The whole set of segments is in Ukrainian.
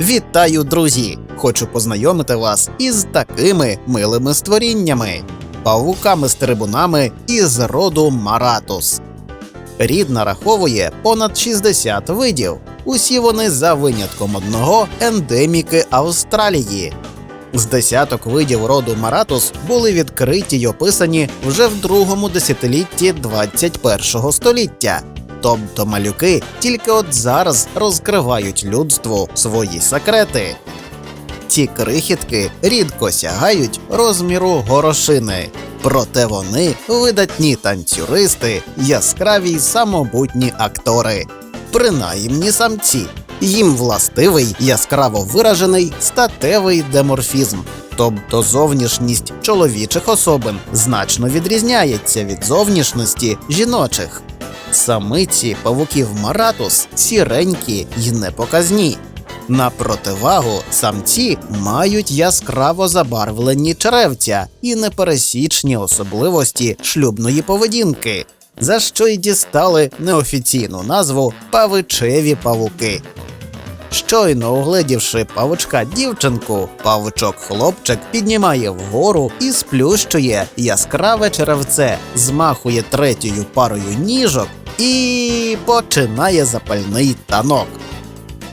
Вітаю, друзі! Хочу познайомити вас із такими милими створіннями павуками-стрибунами із роду Маратус. Рід нараховує понад 60 видів. Усі вони за винятком одного ендеміки Австралії. З десяток видів роду Маратус були відкриті й описані вже в другому десятилітті 21 століття. Тобто малюки тільки от зараз розкривають людству свої секрети. Ці крихітки рідко сягають розміру горошини, проте вони видатні танцюристи, яскраві й самобутні актори, принаймні самці. Їм властивий яскраво виражений статевий деморфізм, тобто зовнішність чоловічих особин значно відрізняється від зовнішності жіночих. Самиці павуків Маратус сіренькі й непоказні. На противагу самці мають яскраво забарвлені черевця і непересічні особливості шлюбної поведінки, за що й дістали неофіційну назву павичеві павуки. Щойно угледівши павучка дівчинку, павучок-хлопчик піднімає вгору і сплющує яскраве черевце, змахує третьою парою ніжок і починає запальний танок.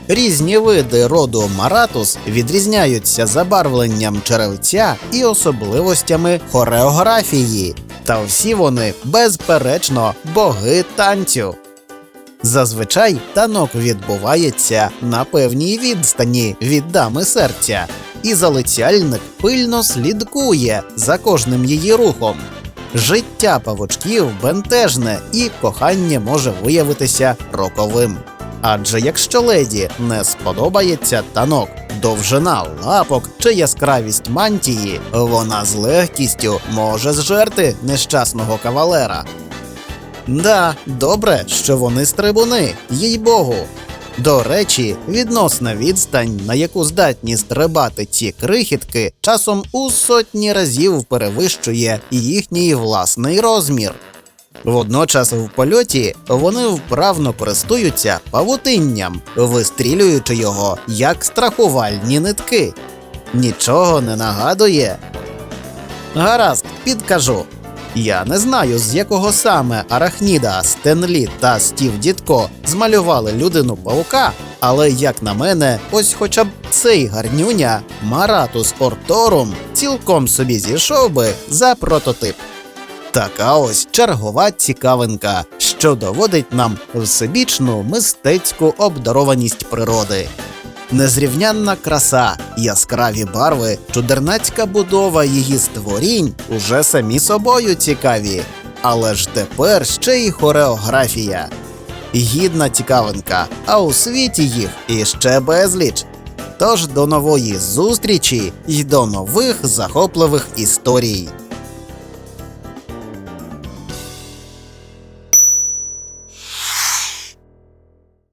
Різні види роду Маратус відрізняються забарвленням черевця і особливостями хореографії, та всі вони безперечно боги танцю. Зазвичай танок відбувається на певній відстані від дами серця, і залицяльник пильно слідкує за кожним її рухом. Життя павучків бентежне і кохання може виявитися роковим. Адже якщо леді не сподобається танок, довжина лапок чи яскравість мантії, вона з легкістю може зжерти нещасного кавалера. Да, добре, що вони стрибуни, їй богу. До речі, відносна відстань, на яку здатні стрибати ці крихітки, часом у сотні разів перевищує їхній власний розмір. Водночас в польоті вони вправно користуються павутинням, вистрілюючи його як страхувальні нитки. Нічого не нагадує. Гаразд, підкажу. Я не знаю, з якого саме Арахніда, Стенлі та Стів Дідко змалювали людину паука, але як на мене, ось хоча б цей гарнюня Маратус Орторум цілком собі зійшов би за прототип. Така ось чергова цікавинка, що доводить нам всебічну мистецьку обдарованість природи. Незрівнянна краса, яскраві барви, чудернацька будова її створінь уже самі собою цікаві. Але ж тепер ще й хореографія. Гідна цікавинка, а у світі їх іще безліч. Тож до нової зустрічі й до нових захопливих історій.